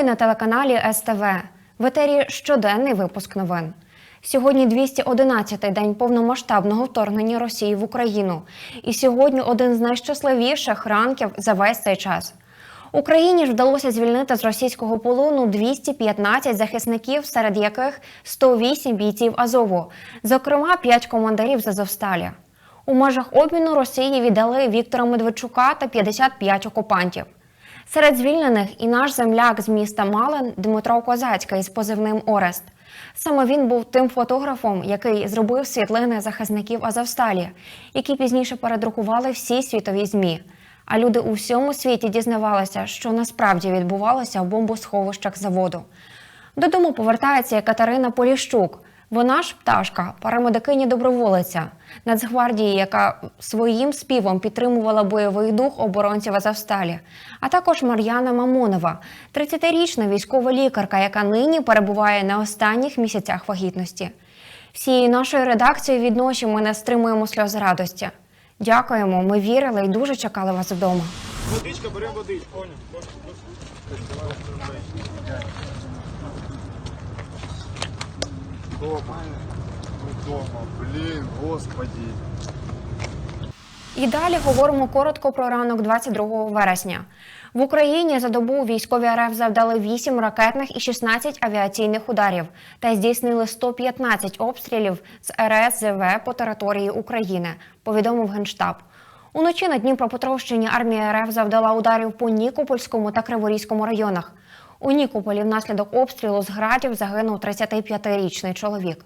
Вітаю на телеканалі СТВ. В етері щоденний випуск новин. Сьогодні 211-й день повномасштабного вторгнення Росії в Україну. І сьогодні один з найщасливіших ранків за весь цей час. Україні ж вдалося звільнити з російського полону 215 захисників, серед яких 108 бійців Азову, зокрема 5 командирів з Азовсталі. У межах обміну Росії віддали Віктора Медведчука та 55 окупантів. Серед звільнених і наш земляк з міста Малин Дмитро Козацький з позивним Орест. Саме він був тим фотографом, який зробив світлини захисників Азовсталі, які пізніше передрукували всі світові змі. А люди у всьому світі дізнавалися, що насправді відбувалося в бомбосховищах заводу. Додому повертається Катерина Поліщук. Вона ж пташка, парамедикиня доброволиця Нацгвардії, яка своїм співом підтримувала бойовий дух оборонців Азовсталі, а також Мар'яна Мамонова, 30-річна військова лікарка, яка нині перебуває на останніх місяцях вагітності. Всією нашою редакцією від ночі ми не стримуємо сльози радості. Дякуємо, ми вірили і дуже чекали вас вдома. Водичка, беремо водичку. Дома. Мы дома. Блин, господи. І далі говоримо коротко про ранок 22 вересня. В Україні за добу військові РФ завдали 8 ракетних і 16 авіаційних ударів та здійснили 115 обстрілів з РСЗВ по території України, повідомив Генштаб. Уночі на Дніпропетровщині армія РФ завдала ударів по Нікопольському та Криворізькому районах. У Нікополі внаслідок обстрілу з градів загинув 35-річний чоловік.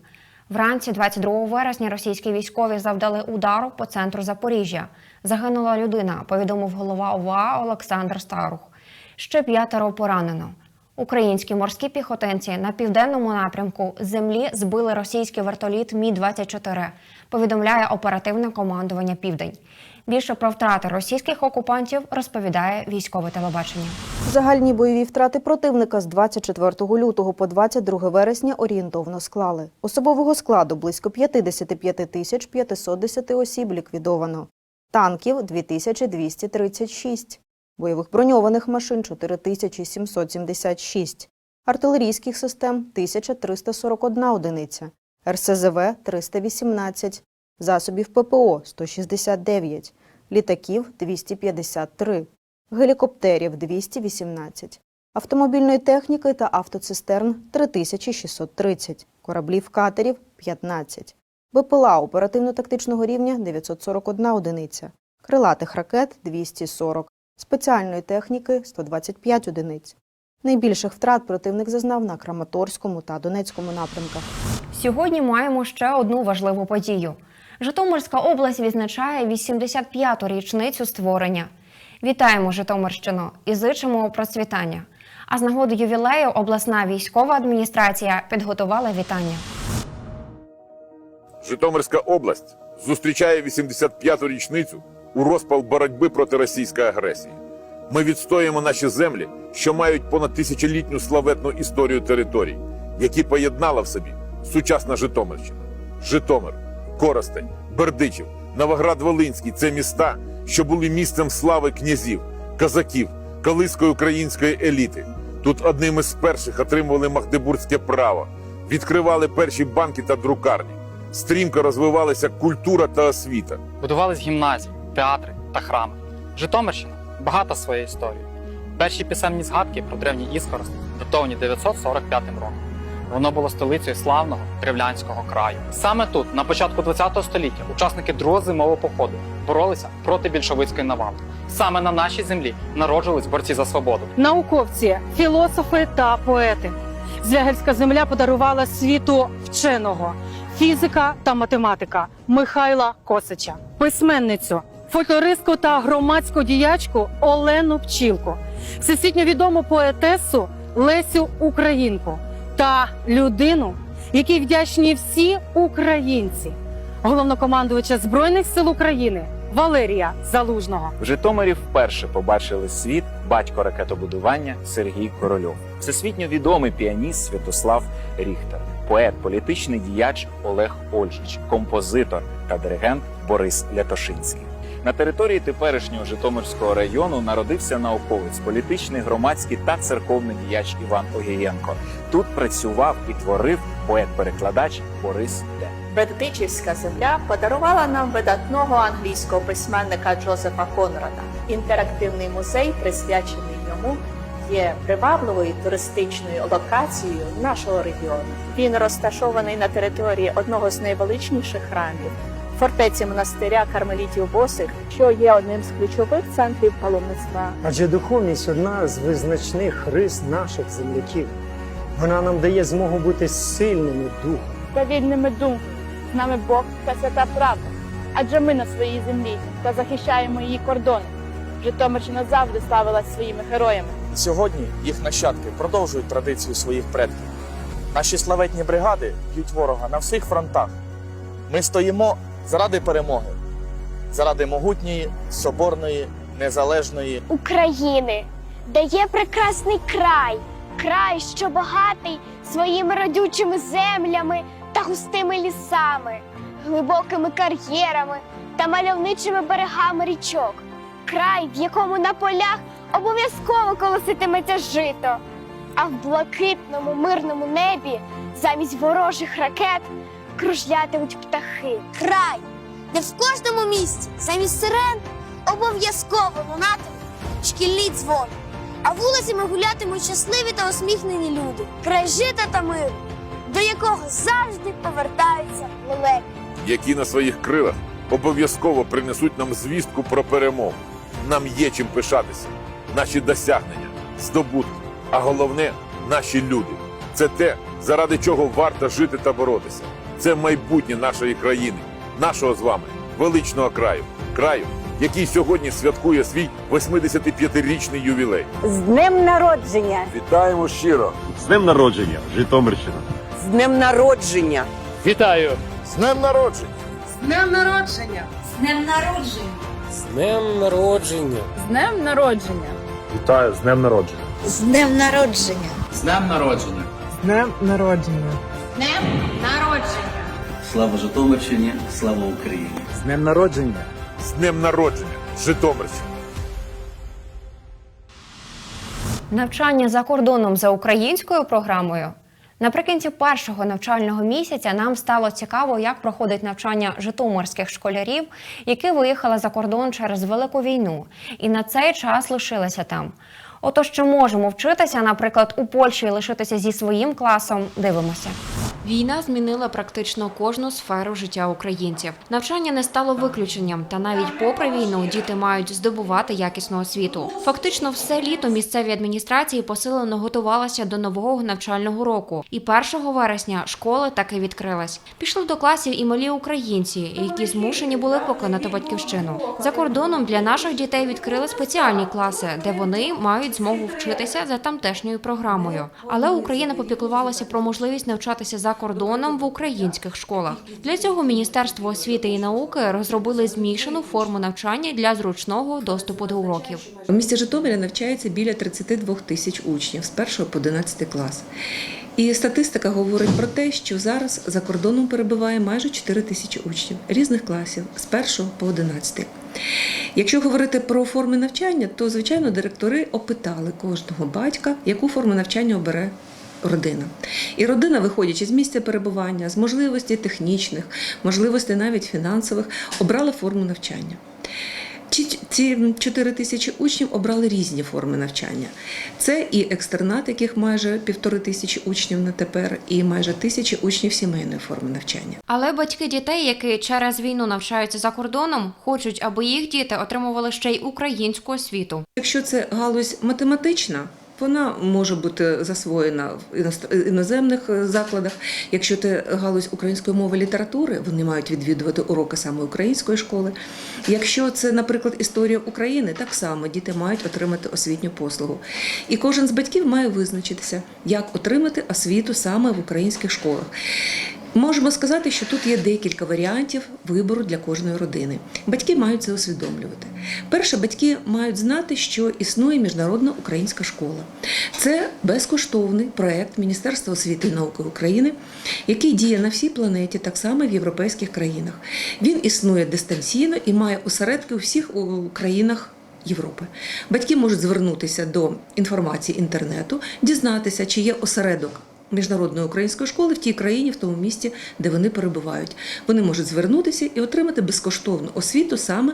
Вранці 22 вересня російські військові завдали удару по центру Запоріжжя. Загинула людина, повідомив голова ОВА Олександр Старух. Ще п'ятеро поранено. Українські морські піхотинці на південному напрямку землі збили російський вертоліт Мі-24, повідомляє оперативне командування Південь. Більше про втрати російських окупантів розповідає військове телебачення. Загальні бойові втрати противника з 24 лютого по 22 вересня орієнтовно склали. Особового складу близько 55 тисяч 510 осіб ліквідовано. Танків 2236. Бойових броньованих машин 4776. Артилерійських систем 1341 одиниця. РСЗВ 318. Засобів ППО 169. Літаків 253 гелікоптерів 218, автомобільної техніки та автоцистерн 3630, кораблів катерів 15, БПЛА оперативно-тактичного рівня 941 одиниця, крилатих ракет 240, спеціальної техніки 125 одиниць. Найбільших втрат противник зазнав на Краматорському та Донецькому напрямках. Сьогодні маємо ще одну важливу подію. Житомирська область відзначає 85-ту річницю створення. Вітаємо Житомирщину і зичимо процвітання. А з нагоди ювілею обласна військова адміністрація підготувала вітання. Житомирська область зустрічає 85-ту річницю у розпал боротьби проти російської агресії. Ми відстоюємо наші землі, що мають понад тисячолітню славетну історію територій, які поєднала в собі сучасна Житомирщина. Житомир, Коростень, Бердичів, Новоград-Волинський це міста, що були місцем слави князів, козаків, колиської української еліти. Тут одним із перших отримували магдебурзьке право, відкривали перші банки та друкарні. Стрімко розвивалися культура та освіта. Будувались гімназії, театри та храми. Житомирщина багата своєю історією. Перші писемні згадки про древній Іскорост датовані 945 роком. Воно було столицею славного Древлянського краю. Саме тут, на початку ХХ століття, учасники другого зимового походу боролися проти більшовицької навали. Саме на нашій землі народжувались борці за свободу. науковці, філософи та поети. Звягельська земля подарувала світу вченого, фізика та математика Михайла Косича, письменницю фольклористку та громадську діячку Олену Пчілку, всесвітньо відому поетесу Лесю Українку та людину, якій вдячні всі українці, головнокомандувача Збройних сил України Валерія Залужного. В Житомирі вперше побачили світ батько ракетобудування Сергій Корольов, всесвітньо відомий піаніст Святослав Ріхтер, поет, політичний діяч Олег Ольжич, композитор та диригент Борис Лятошинський. На території теперішнього Житомирського району народився науковець, політичний, громадський та церковний діяч Іван Огієнко. Тут працював і творив поет-перекладач Борис Де. Бердичівська земля подарувала нам видатного англійського письменника Джозефа Конрада. Інтерактивний музей, присвячений йому, є привабливою туристичною локацією нашого регіону. Він розташований на території одного з найвеличніших храмів. Фортеці монастиря кармелітів Босих, що є одним з ключових центрів паломництва Адже духовність одна з визначних рис наших земляків. Вона нам дає змогу бути сильними духом. та вільними думками. З нами Бог та свята правда. Адже ми на своїй землі та захищаємо її кордони. Житомирщина завжди славилась своїми героями. Сьогодні їх нащадки продовжують традицію своїх предків. Наші славетні бригади б'ють ворога на всіх фронтах. Ми стоїмо заради перемоги, заради могутньої, соборної, незалежної України, де є прекрасний край, край, що багатий своїми родючими землями та густими лісами, глибокими кар'єрами та мальовничими берегами річок, край, в якому на полях обов'язково колоситиметься жито, а в блакитному мирному небі замість ворожих ракет кружлятимуть птахи. край, де в кожному місці замість сирен обов'язково лунатимуть шкільні дзвони, а вулицями гулятимуть щасливі та усміхнені люди, край жита та миру, до якого завжди повертаються лелеки. які на своїх крилах обов'язково принесуть нам звістку про перемогу. Нам є чим пишатися, наші досягнення, здобутки, а головне наші люди. Це те, заради чого варто жити та боротися. Це майбутнє нашої країни, нашого з вами величного краю, краю, який сьогодні святкує свій 85-річний ювілей. З днем народження! Вітаємо щиро. З днем народження, Житомирщина! З днем народження! Вітаю! З днем народження! З днем народження! З днем народження! З днем народження! З днем народження! Вітаю з днем народження! З днем народження! З днем народження! З днем народження! Днем народження! Слава Житомирщині, слава Україні! З днем народження! З днем народження, Житомирщина! Навчання за кордоном за українською програмою. Наприкінці першого навчального місяця нам стало цікаво, як проходить навчання житомирських школярів, які виїхали за кордон через велику війну, і на цей час лишилися там. Отож, чи можемо вчитися, наприклад, у Польщі і лишитися зі своїм класом? Дивимося. Війна змінила практично кожну сферу життя українців. Навчання не стало виключенням, та навіть попри війну діти мають здобувати якісну освіту. Фактично, все літо місцеві адміністрації посилено готувалися до нового навчального року. І 1 вересня школи таки відкрились. Пішли до класів і малі українці, які змушені були покинути батьківщину. За кордоном для наших дітей відкрили спеціальні класи, де вони мають змогу вчитися за тамтешньою програмою. Але Україна попіклувалася про можливість навчатися за кордоном в українських школах. Для цього Міністерство освіти і науки розробили змішану форму навчання для зручного доступу до уроків. У місті Житомирі навчається біля 32 тисяч учнів з 1 по 11 клас. І статистика говорить про те, що зараз за кордоном перебуває майже 4 тисячі учнів різних класів з 1 по 11. Якщо говорити про форми навчання, то звичайно директори опитали кожного батька, яку форму навчання обере родина. І родина, виходячи з місця перебування, з можливостей технічних, можливостей навіть фінансових, обрала форму навчання. Ці- Ці 4 тисячі учнів обрали різні форми навчання. Це і екстернат, яких майже півтори тисячі учнів на тепер, і майже тисячі учнів сімейної форми навчання. Але батьки дітей, які через війну навчаються за кордоном, хочуть, аби їх діти отримували ще й українську освіту. Якщо це галузь математична, Вона може бути засвоєна в іноземних е, закладах. Якщо це галузь української мови літератури, вони мають відвідувати уроки саме української школи. Якщо це, наприклад, історія України, так само діти мають отримати освітню послугу. І кожен з батьків має визначитися, як отримати освіту саме в українських школах. Можемо сказати, що тут є декілька варіантів вибору для кожної родини. Батьки мають це усвідомлювати. Перше, батьки мають знати, що існує міжнародна українська школа. Це безкоштовний проект Міністерства освіти і науки України, який діє на всій планеті, так само в європейських країнах. Він існує дистанційно і має осередки у всіх країнах. Європи батьки можуть звернутися до інформації інтернету, дізнатися, чи є осередок міжнародної української школи в тій країні, в тому місті, де вони перебувають. Вони можуть звернутися і отримати безкоштовну освіту саме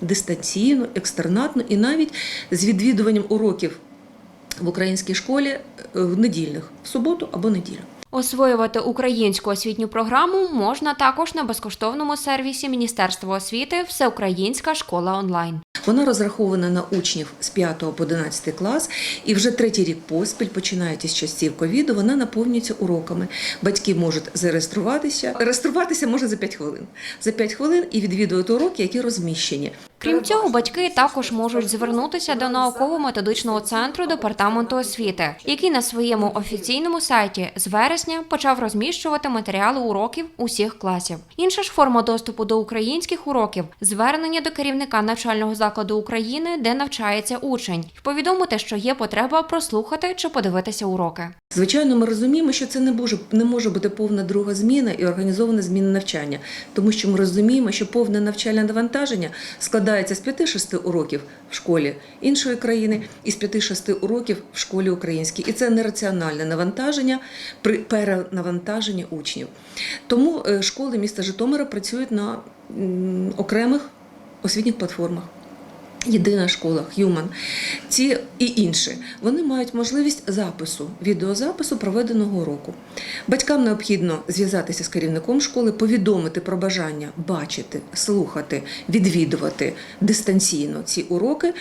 дистанційно, екстернатно і навіть з відвідуванням уроків в українській школі е, в недільних в суботу або неділю. Освоювати українську освітню програму можна також на безкоштовному сервісі Міністерства освіти Всеукраїнська школа онлайн. Вона розрахована на учнів з 5 по 11 клас, і вже третій рік поспіль, починаючи з часів ковіду, вона наповнюється уроками. Батьки можуть зареєструватися. Реєструватися можна за 5 хвилин. За 5 хвилин і відвідувати уроки, які розміщені. Крім цього, батьки також можуть звернутися до науково-методичного центру департаменту освіти, який на своєму офіційному сайті з вересня почав розміщувати матеріали уроків усіх класів. Інша ж форма доступу до українських уроків звернення до керівника навчального закладу України, де навчається учень, і повідомити, що є потреба прослухати чи подивитися уроки. Звичайно, ми розуміємо, що це не може, не може бути повна друга зміна і організована зміна навчання, тому що ми розуміємо, що повне навчальне навантаження складається з 5-6 уроків в школі іншої країни і з 5-6 уроків в школі українській. І це нераціональне навантаження при перенавантаженні учнів. Тому е, школи міста Житомира працюють на окремих освітніх платформах. Єдина школа, Human, ці і інші, вони мають можливість запису, відеозапису проведеного уроку. Батькам необхідно зв'язатися з керівником школи, повідомити про бажання бачити, слухати, відвідувати дистанційно ці уроки,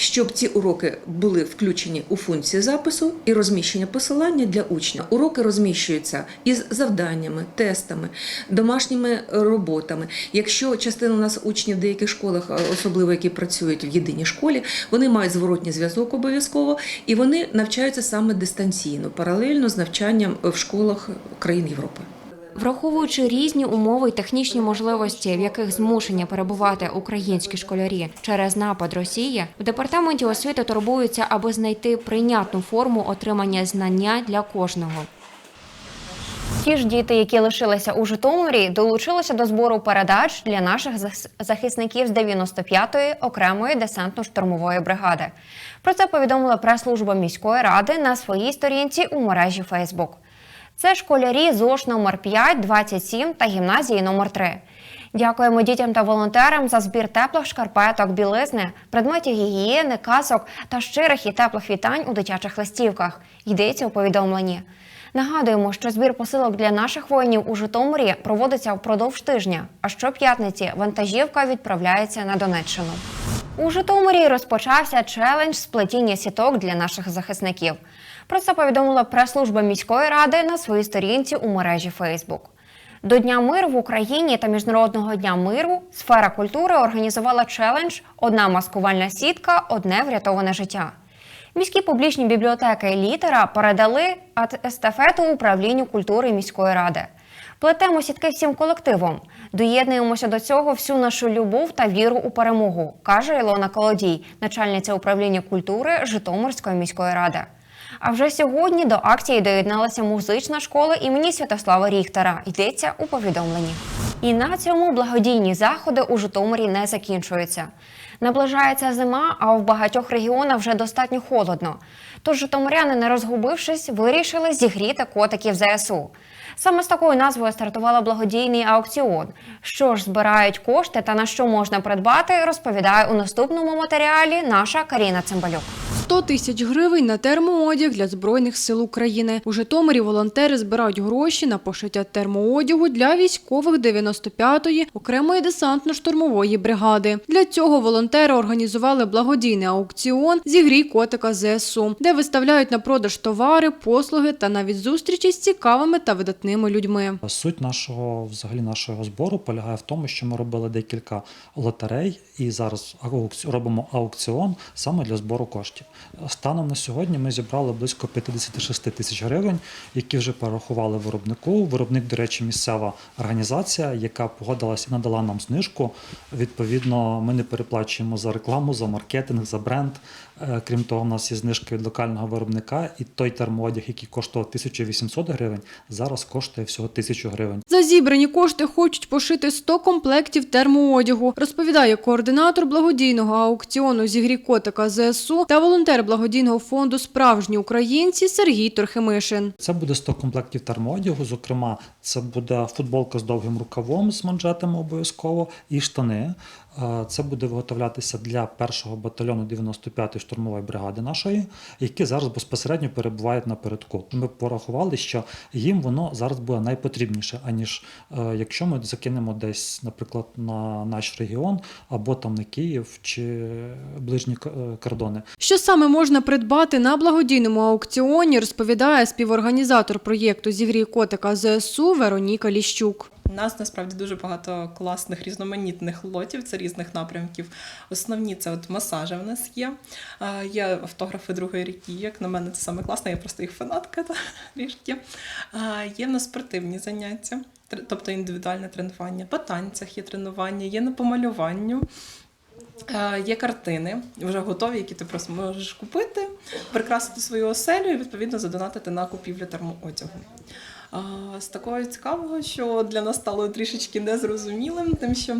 щоб ці уроки були включені у функції запису і розміщення посилання для учня. Уроки розміщуються із завданнями, тестами, домашніми роботами. Якщо частина у нас учнів в деяких школах, особливо які працюють в єдиній школі, вони мають зворотній зв'язок обов'язково і вони навчаються саме дистанційно, паралельно з навчанням в школах країн Європи. Враховуючи різні умови і технічні можливості, в яких змушені перебувати українські школярі через напад Росії, в департаменті освіти турбуються, аби знайти прийнятну форму отримання знання для кожного. Ті ж діти, які лишилися у Житомирі, долучилися до збору передач для наших захисників з 95-ї окремої десантно-штурмової бригади. Про це повідомила прес-служба міської ради на своїй сторінці у мережі Фейсбук. Це школярі ЗОШ номер 5, 27 та гімназії номер 3. Дякуємо дітям та волонтерам за збір теплих шкарпеток, білизни, предметів гігієни, касок та щирих і теплих вітань у дитячих листівках. Йдеться у повідомленні. Нагадуємо, що збір посилок для наших воїнів у Житомирі проводиться впродовж тижня, а щоп'ятниці вантажівка відправляється на Донеччину. У Житомирі розпочався челендж сплетіння сіток для наших захисників. Про це повідомила прес-служба міської ради на своїй сторінці у мережі Фейсбук. До Дня миру в Україні та Міжнародного дня миру сфера культури організувала челендж Одна маскувальна сітка, одне врятоване життя. Міські публічні бібліотеки літера передали естафету управлінню культури міської ради. Плетемо сітки всім колективом. Доєднуємося до цього всю нашу любов та віру у перемогу, каже Ілона Колодій, начальниця управління культури Житомирської міської ради. А вже сьогодні до акції доєдналася музична школа імені Святослава Ріхтера. Йдеться у повідомленні. І на цьому благодійні заходи у Житомирі не закінчуються. Наближається зима, а в багатьох регіонах вже достатньо холодно. Тож житомиряни, не розгубившись, вирішили зігріти котиків ЗСУ. Саме з такою назвою стартувала благодійний аукціон. Що ж збирають кошти та на що можна придбати, розповідає у наступному матеріалі наша Каріна Цимбалюк. 100 тисяч гривень на термоодяг для Збройних сил України. У Житомирі волонтери збирають гроші на пошиття термоодягу для військових 95-ї окремої десантно-штурмової бригади. Для цього волонтери організували благодійний аукціон «Зігрій котика ЗСУ», де виставляють на продаж товари, послуги та навіть зустрічі з цікавими та видатними людьми. Суть нашого взагалі нашого збору полягає в тому, що ми робили декілька лотерей і зараз робимо аукціон саме для збору коштів. Станом на сьогодні ми зібрали близько 56 тисяч гривень, які вже порахували виробнику. Виробник, до речі, місцева організація, яка погодилась і надала нам знижку. Відповідно, ми не переплачуємо за рекламу, за маркетинг, за бренд. Е, Крім того, у нас є знижка від локального виробника, і той термоодяг, який коштував 1800 гривень, зараз коштує всього 1000 гривень. За зібрані кошти хочуть пошити 100 комплектів термоодягу, розповідає координатор благодійного аукціону «Зігрій котика ЗСУ та волонтер благодійного фонду Справжні українці Сергій Торхимишин. Це буде 100 комплектів термоодягу. Зокрема, це буде футболка з довгим рукавом з манжетами обов'язково і штани. Е, Це буде виготовлятися для першого батальйону 95-ї штурмової бригади нашої, які зараз безпосередньо перебувають на передку. Ми порахували, що їм воно зараз буде найпотрібніше, аніж е, якщо ми закинемо десь, наприклад, на наш регіон або там на Київ чи ближні е, кордони. Що саме можна придбати на благодійному аукціоні, розповідає співорганізатор проєкту «Зігрій котика ЗСУ Вероніка Ліщук. У нас насправді дуже багато класних різноманітних лотів, це різних напрямків. Основні це от масажі в нас є. Є автографи другої ріки, як на мене, це саме класно, я просто їх фанатка та, трішки. А, Є в нас спортивні заняття, тобто індивідуальне тренування. По танцях є тренування, є на помалюванню. Є картини вже готові, які ти просто можеш купити, прикрасити свою оселю і відповідно задонатити на купівлю термоодягу. З такого цікавого, що для нас стало трішечки незрозумілим, тим що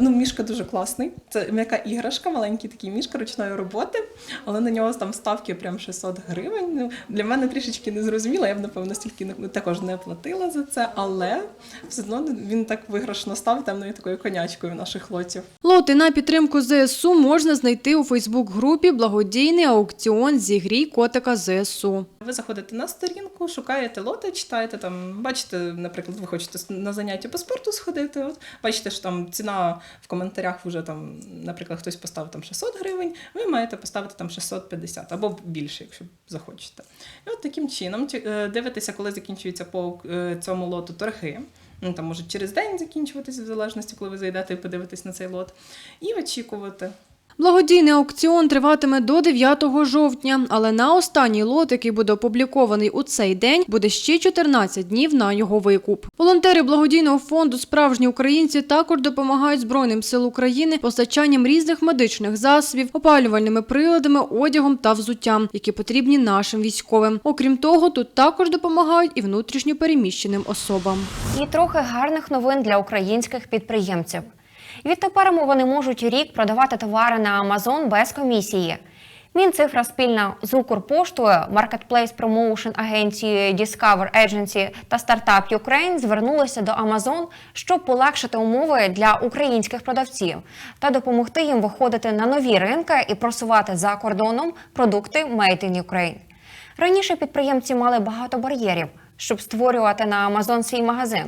ну, мішка дуже класний. Це м'яка іграшка, маленький такий мішка ручної роботи, але на нього там ставки прям 600 гривень. Ну, для мене трішечки незрозуміло, я б напевно стільки також не платила за це, але все одно він так виграшно став темною такою конячкою наших лотів. Лоти на підтримку ЗСУ можна знайти у Фейсбук-групі Благодійний аукціон «Зігрій котика ЗСУ». Ви заходите на сторінку, шукаєте лоти, читаєте там, бачите, наприклад, ви хочете на заняття по спорту сходити. От бачите, що там ціна в коментарях вже там, наприклад, хтось поставив там 600 гривень, ви маєте поставити там 650 або більше, якщо захочете. І от таким чином е, дивитеся, коли закінчується по е, цьому лоту торги. Ну, там може через день закінчуватися, в залежності, коли ви зайдете і подивитесь на цей лот, і очікувати. Благодійний аукціон триватиме до 9 жовтня, але на останній лот, який буде опублікований у цей день, буде ще 14 днів на його викуп. Волонтери благодійного фонду Справжні українці також допомагають Збройним сил України постачанням різних медичних засобів, опалювальними приладами, одягом та взуттям, які потрібні нашим військовим. Окрім того, тут також допомагають і внутрішньо переміщеним особам. І трохи гарних новин для українських підприємців. Відтепер вони можуть рік продавати товари на Amazon без комісії. Мінцифра спільно з Укрпоштою, Marketplace Promotion агенцією Discover Agency та Startup Ukraine звернулися до Amazon, щоб полегшити умови для українських продавців та допомогти їм виходити на нові ринки і просувати за кордоном продукти Made in Ukraine. Раніше підприємці мали багато бар'єрів, щоб створювати на Amazon свій магазин.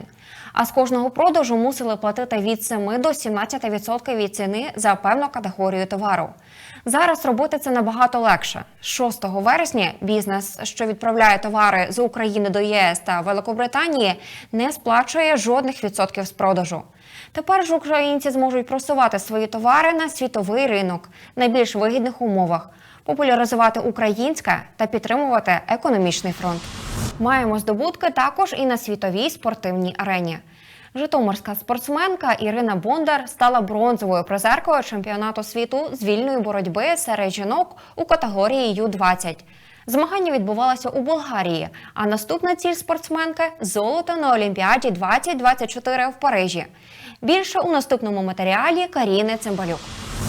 А з кожного продажу мусили платити від 7 до 17% від ціни за певну категорію товару. Зараз робити це набагато легше. 6 вересня бізнес, що відправляє товари з України до ЄС та Великобританії, не сплачує жодних відсотків з продажу. Тепер ж українці зможуть просувати свої товари на світовий ринок на більш вигідних умовах, популяризувати українське та підтримувати економічний фронт. Маємо здобутки також і на світовій спортивній арені. Житомирська спортсменка Ірина Бондар стала бронзовою призеркою чемпіонату світу з вільної боротьби серед жінок у категорії Ю-20. Змагання відбувалося у Болгарії, а наступна ціль спортсменки золото на Олімпіаді 2024 в Парижі. Більше у наступному матеріалі Каріни Цимбалюк.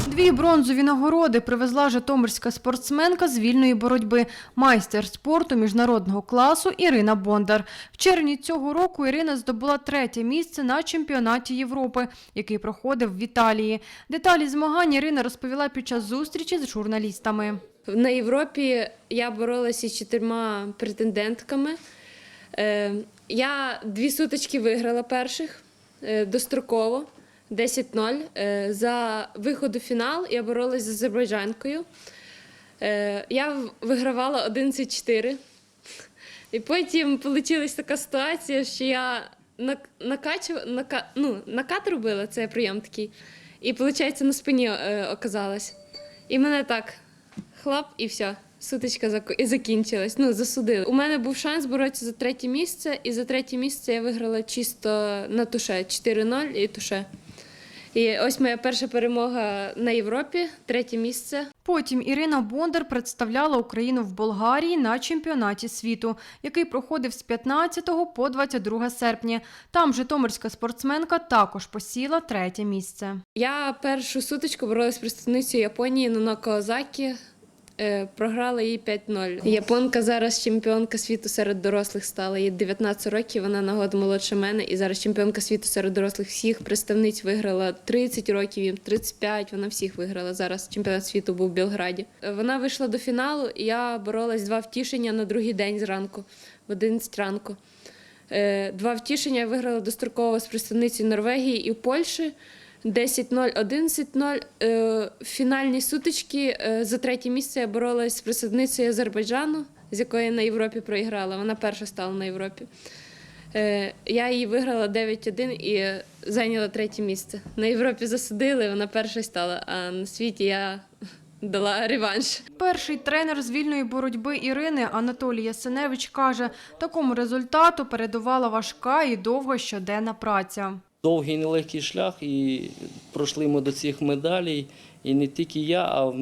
Дві бронзові нагороди привезла житомирська спортсменка з вільної боротьби, майстер спорту міжнародного класу Ірина Бондар. В червні цього року Ірина здобула третє місце на чемпіонаті Європи, який проходив в Італії. Деталі змагань Ірина розповіла під час зустрічі з журналістами. На Європі я боролася з чотирма претендентками. Е, Я дві сутички виграла перших достроково 10-0. Е, За виход у фінал я боролася з азербайджанкою. Е, Я вигравала 11-4. І потім вийшла така ситуація, що я нак- накачу, нака, ну, накат робила, це прийом такий. І, виходить, на спині е, оказалась. І мене так хлоп, і все. Сутичка закінчилась. Ну, засудили. У мене був шанс боротися за третє місце, і за третє місце я виграла чисто на туше 4-0 і туше. І ось моя перша перемога на Європі, третє місце. Потім Ірина Бондар представляла Україну в Болгарії на чемпіонаті світу, який проходив з 15 по 22 серпня. Там житомирська спортсменка також посіла третє місце. Я першу сутичку боролася з представницею Японії Ноноко Озакі. Е, Програла їй 5-0. Японка зараз чемпіонка світу серед дорослих стала. Їй 19 років, вона на год молодше мене. І зараз чемпіонка світу серед дорослих всіх представниць виграла 30 років, їм 35, вона всіх виграла. Зараз чемпіонат світу був в Білграді. Е, Вона вийшла до фіналу, і я боролась два втішення на другий день зранку, в 11 ранку. Е, Два втішення я виграла достроково з представницею Норвегії і Польщі. 10-0, 11-0. Е, В фінальній сутичці е, за третє місце я боролась з представницею Азербайджану, з якої на Європі проіграла. Вона перша стала на Європі. Е, Я її виграла 9-1 і зайняла третє місце. На Європі засудили, вона перша стала, а на світі я дала реванш. Перший тренер з вільної боротьби Ірини Анатолій Ясеневич каже, такому результату передувала важка і довга щоденна праця. Довгий нелегкий шлях, і пройшли ми до цих медалей. І не тільки я, а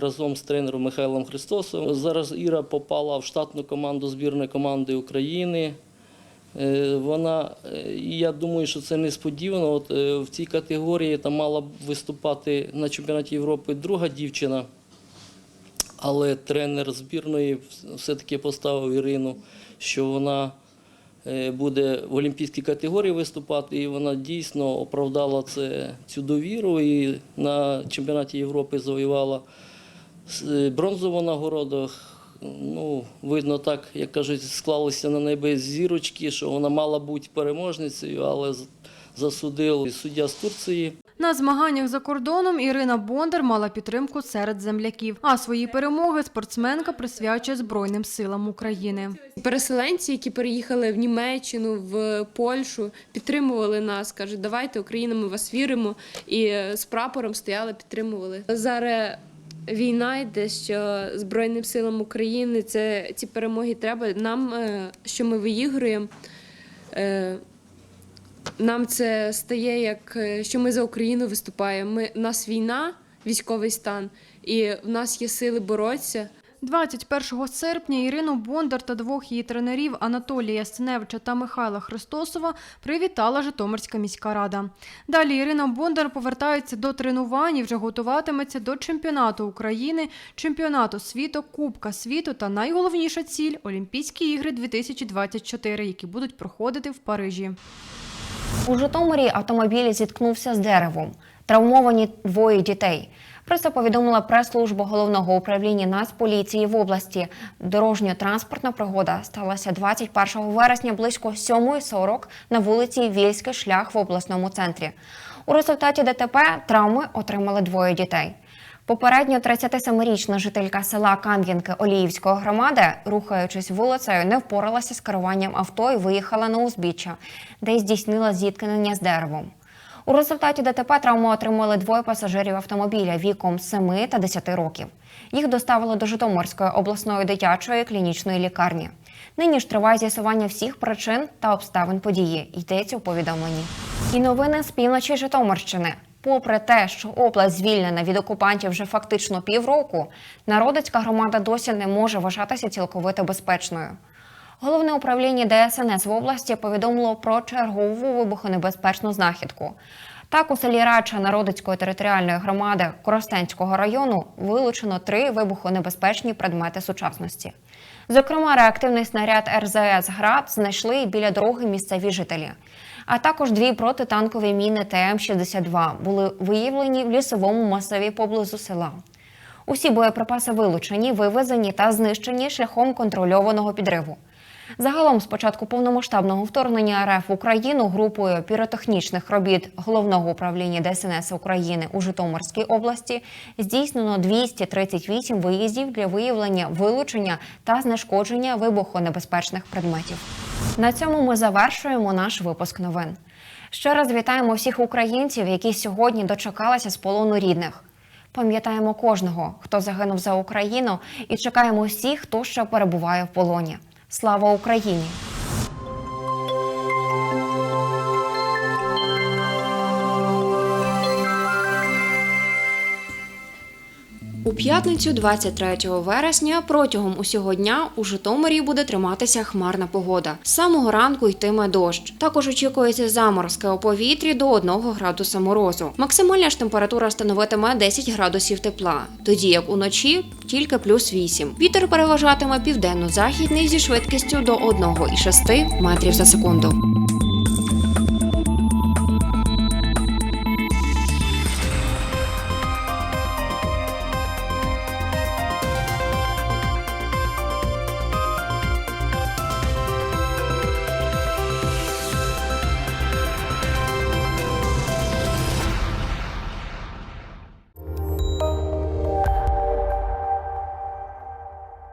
разом з тренером Михайлом Христосовим. Зараз Іра попала в штатну команду збірної команди України. Е, Вона, е, і я думаю, що це несподівано. От е, в цій категорії там мала б виступати на чемпіонаті Європи друга дівчина, але тренер збірної все-таки поставив Ірину, що вона буде в олімпійській категорії виступати, і вона дійсно оправдала це, цю довіру і на чемпіонаті Європи завоювала бронзову нагороду. Ну, видно, так, як кажуть, склалися на небі зірочки, що вона мала бути переможницею, але засудив суддя з Турції. На змаганнях за кордоном Ірина Бондар мала підтримку серед земляків, а свої перемоги спортсменка присвячує Збройним силам України. Переселенці, які переїхали в Німеччину, в Польщу, підтримували нас. кажуть, давайте Україна, ми вас віримо. І е, з прапором стояли, підтримували. Зараз війна йде, що Збройним силам України це ці перемоги треба. Нам, е, що ми виігруємо. Нам це стає як е, що ми за Україну виступаємо. Ми у нас війна, військовий стан, і в нас є сили боротися. 21 серпня Ірину Бондар та двох її тренерів Анатолія Синевича та Михайла Христосова привітала Житомирська міська рада. Далі Ірина Бондар повертається до тренувань і вже готуватиметься до чемпіонату України, чемпіонату світу, Кубка світу та найголовніша ціль Олімпійські ігри 2024, які будуть проходити в Парижі. У Житомирі автомобіль зіткнувся з деревом. Травмовані двоє дітей. Про це повідомила прес-служба головного управління Нацполіції в області. Дорожньо-транспортна пригода сталася 21 вересня близько 7.40 на вулиці Вільський шлях в обласному центрі. У результаті ДТП травми отримали двоє дітей. Попередньо 37-річна жителька села Кам'янки Оліївської громади, рухаючись вулицею, не впоралася з керуванням авто і виїхала на узбіччя, де здійснила зіткнення з деревом. У результаті ДТП травму отримали двоє пасажирів автомобіля віком 7 та 10 років. Їх доставили до Житомирської обласної дитячої клінічної лікарні. Нині ж триває з'ясування всіх причин та обставин події. Йдеться у повідомленні. І новини з півночі Житомирщини. Попри те, що область звільнена від окупантів вже фактично півроку, народицька громада досі не може вважатися цілковито безпечною. Головне управління ДСНС в області повідомило про чергову вибухонебезпечну знахідку. Так, у селі Рача Народицької територіальної громади Коростенського району вилучено три вибухонебезпечні предмети сучасності. Зокрема, реактивний снаряд РЗС «Град» знайшли біля дороги місцеві жителі. А також дві протитанкові міни ТМ-62 були виявлені в лісовому масиві поблизу села. Усі боєприпаси вилучені, вивезені та знищені шляхом контрольованого підриву. Загалом, з початку повномасштабного вторгнення РФ в Україну групою піротехнічних робіт головного управління ДСНС України у Житомирській області здійснено 238 виїздів для виявлення, вилучення та знешкодження вибухонебезпечних предметів. На цьому ми завершуємо наш випуск новин. Ще раз вітаємо всіх українців, які сьогодні дочекалися з полону рідних. Пам'ятаємо кожного, хто загинув за Україну, і чекаємо всіх, хто ще перебуває в полоні. Слава Україні! У п'ятницю, 23 вересня, протягом усього дня у Житомирі буде триматися хмарна погода. З самого ранку йтиме дощ. Також очікується заморозки у повітрі до 1 градуса морозу. Максимальна ж температура становитиме 10 градусів тепла, тоді як уночі тільки плюс 8. Вітер переважатиме південно-західний зі швидкістю до 1,6 метрів за секунду.